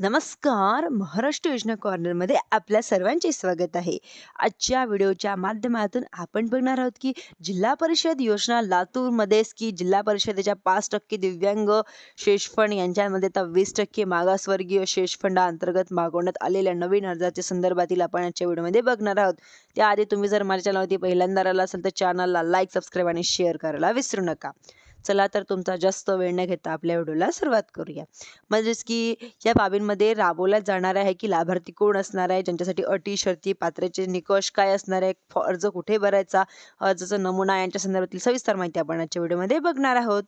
नमस्कार महाराष्ट्र योजना कॉर्नरमध्ये आपल्या सर्वांचे स्वागत आहे. आजच्या व्हिडिओच्या माध्यमातून आपण बघणार आहोत की जिल्हा परिषद योजना लातूरमध्येच की जिल्हा परिषदेच्या पाच टक्के दिव्यांग शेषफंड यांच्यामध्ये तर वीस टक्के मागासवर्गीय शेषफंडाअंतर्गत मागवण्यात आलेल्या नवीन अर्जाच्या संदर्भातील आपण आजच्या व्हिडिओमध्ये बघणार आहोत. त्याआधी तुम्ही जर माझ्या चॅनलवरती पहिल्यांदा आला असाल तर चॅनलला लाईक सबस्क्राईब आणि शेअर करायला विसरू नका. चला तर तुमचा जास्त वेळ न घेता आपल्या व्हिडिओला सुरुवात करूया. म्हणजेच की या बाबींमध्ये राबवल्या जाणार आहे की लाभार्थी कोण असणार आहे? ज्यांच्यासाठी अटी शर्ती पात्रेचे निकष काय असणार आहे? फ- अर्ज कुठे भरायचा? अर्जाचा नमुना यांच्या संदर्भातील सविस्तर माहिती आपण आजच्या व्हिडिओमध्ये बघणार आहोत.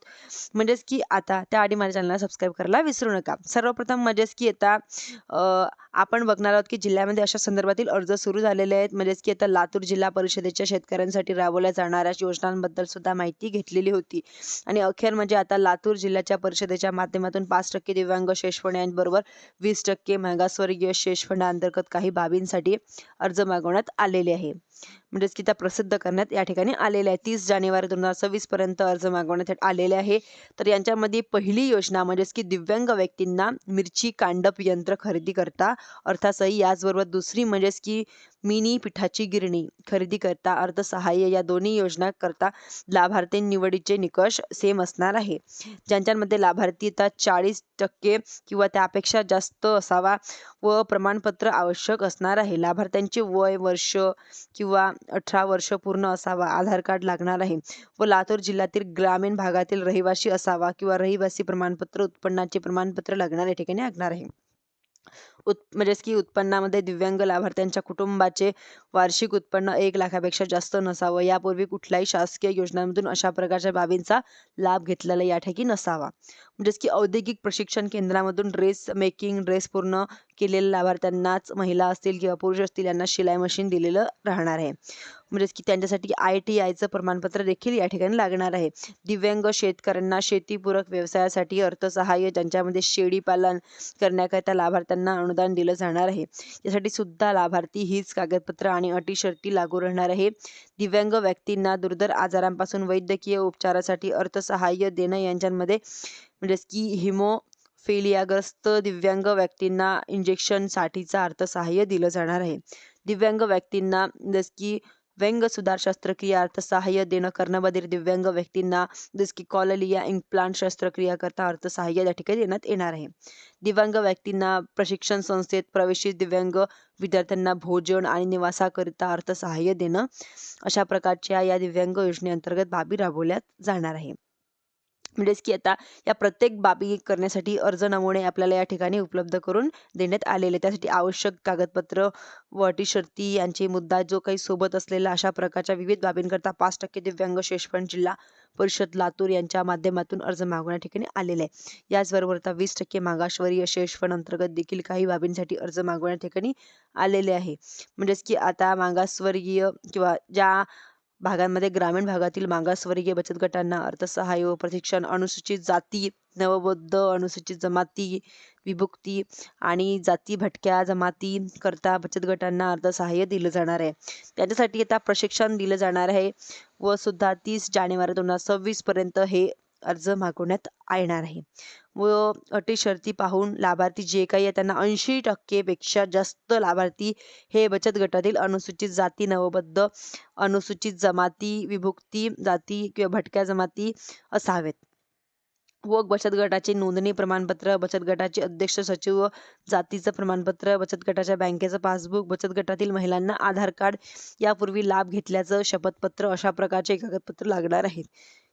म्हणजेच की आता त्याआधी माझ्या चॅनलला सबस्क्राईब करायला विसरू नका. सर्वप्रथम म्हणजेच की आता आपण बघणार आहोत की जिल्ह्यामध्ये अशा संदर्भातील अर्ज सुरू झालेले आहेत. म्हणजेच की आता लातूर जिल्हा परिषदेच्या शेतकऱ्यांसाठी राबवल्या जाणाऱ्या योजनांबद्दल सुद्धा माहिती घेतलेली होती. आणि अखेर म्हणजे आता लातूर जिल्ह्याच्या परिषदेच्या माध्यमातून पाच टक्के दिव्यांग शेषफंड यांबरोबर वीस टक्के मागासवर्गीय शेषफंडाअंतर्गत काही बाबींसाठी अर्ज मागवण्यात आलेले आहे. म्हणजेच की त्या प्रसिद्ध करण्यात या ठिकाणी आलेल्या आहे. तीस जानेवारी दोन हजार सव्वीस पर्यंत अर्ज मागवण्यात आलेले आहे. तर यांच्यामध्ये पहिली योजना म्हणजेच की दिव्यांग व्यक्तींना मिरची कांडप यंत्र खरेदी करता अर्थासही याचबरोबर दुसरी म्हणजेच की मिनी पिठाची गिरणी खरेदी करता अर्थसहाय्य या दोन्ही योजना करता लाभार्थी निवडीचे निकष सेम असणार आहे. ज्यांच्यामध्ये लाभार्थीता चाळीस टक्के किंवा त्यापेक्षा जास्त असावा व प्रमाणपत्र आवश्यक असणार आहे. लाभार्थ्यांचे वय वर्ष किंवा अठरा वर्ष पूर्ण असावा आधार कार्ड लागणार आहे व लातूर जिल्ह्यातील ग्रामीण भागातील रहिवासी असावा किंवा रहिवासी प्रमाणपत्र उत्पन्नाचे प्रमाणपत्र लागणार या ठिकाणी लागणार आहे. उत् म्हणजेच की उत्पन्नामध्ये दिव्यांग लाभार्थ्यांच्या कुटुंबाचे वार्षिक उत्पन्न एक लाखापेक्षा जास्त नसावं यापूर्वी कुठल्याही शासकीय योजनांमधून अशा प्रकारच्या बाबींचा लाभ घेतलेला या ठिकाणी नसावा. म्हणजेच की औद्योगिक प्रशिक्षण केंद्रामधून ड्रेस मेकिंग ड्रेस पूर्ण केलेल्या लाभार्थ्यांनाच महिला असतील किंवा पुरुष असतील यांना शिलाई मशीन दिलेलं राहणार आहे. म्हणजेच की त्यांच्यासाठी आय टी आयचं प्रमाणपत्र देखील या ठिकाणी लागणार आहे. दिव्यांग शेतकऱ्यांना शेतीपूरक व्यवसायासाठी अर्थसहाय्य ज्यांच्यामध्ये शेळीपालन करण्याकरिता लाभार्थ्यांना अनुदान दिलं जाणार आहे. यासाठी सुद्धा लाभार्थी हीच कागदपत्र आणि अटी शर्ती लागू राहणार आहे. दिव्यांग व्यक्तींना दुर्धर आजारांपासून वैद्यकीय उपचारासाठी अर्थसहाय्य देणं यांच्यामध्ये म्हणजेच की हिमो फेलियाग्रस्त दिव्यांग व्यक्तींना इंजेक्शनसाठीचा अर्थसहाय्य दिलं जाणार आहे. दिव्यांग व्यक्तींना जसं की व्यंग सुधार शस्त्रक्रिया अर्थसहाय्य देणं कर्णबधीर दिव्यांग व्यक्तींना जस की कॉललिया इम्प्लांट शस्त्रक्रिया करता अर्थसहाय्य या ठिकाणी देण्यात येणार आहे. दिव्यांग व्यक्तींना प्रशिक्षण संस्थेत प्रवेशित दिव्यांग विद्यार्थ्यांना भोजन आणि निवासाकरिता अर्थसहाय्य देणं अशा प्रकारच्या या दिव्यांग योजनेअंतर्गत बाबी राबवल्या जाणार आहे. म्हणजेच की आता या प्रत्येक बाबी करण्यासाठी अर्ज नमुने आपल्याला या ठिकाणी उपलब्ध करून देण्यात आलेले. त्यासाठी आवश्यक कागदपत्र व अटी शर्ती यांचे मुद्दा जो काही सोबत असलेला अशा प्रकारच्या विविध बाबींकरता पाच टक्के दिव्यांग शेषपण जिल्हा परिषद लातूर यांच्या माध्यमातून अर्ज मागवण्या ठिकाणी आलेले आहे. याचबरोबर आता वीस टक्के मागासवर्गीय शेषफंड अंतर्गत देखील काही बाबींसाठी अर्ज मागवण्या ठिकाणी आलेले आहे. म्हणजेच की आता मागासवर्गीय किंवा ज्या भागांमध्ये ग्रामीण भागातील मागासवर्गीय बचत गटांना अर्थसहाय्य व प्रशिक्षण अनुसूचित जाती नवबौद्ध अनुसूचित जमाती विभुक्ती आणि जाती भटक्या जमाती करता बचत गटांना अर्थसहाय्य दिलं जाणार आहे. त्याच्यासाठी आता प्रशिक्षण दिलं जाणार आहे व सुद्धा तीस जानेवारी दोन हजार सव्वीस पर्यंत हे अर्ज मागवण्यात येणार आहे. व अटी शर्ती पाहून लाभार्थी जे काही आहे त्यांना ऐंशी टक्केपेक्षा जास्त लाभार्थी हे बचत गटातील अनुसूचित जाती नवबद्ध अनुसूचित जमाती विभुक्ती जाती किंवा भटक्या जमाती असावेत. व बचत गटाचे नोंदणी प्रमाणपत्र बचत गटाचे अध्यक्ष सचिव जातीचं प्रमाणपत्र बचत गटाच्या बँकेचं पासबुक बचत गटातील महिलांना आधार कार्ड यापूर्वी लाभ घेतल्याचं शपथपत्र अशा प्रकारचे कागदपत्र लागणार आहेत.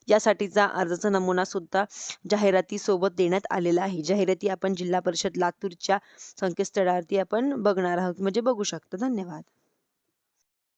यासाठीचा अर्जाचा नमुना सुद्धा जाहिरातीसोबत देण्यात आलेला आहे. जाहिराती आपण जिल्हा परिषद लातूरच्या संकेतस्थळावरती आपण बघणार आहोत. म्हणजे बघू शकतो. धन्यवाद.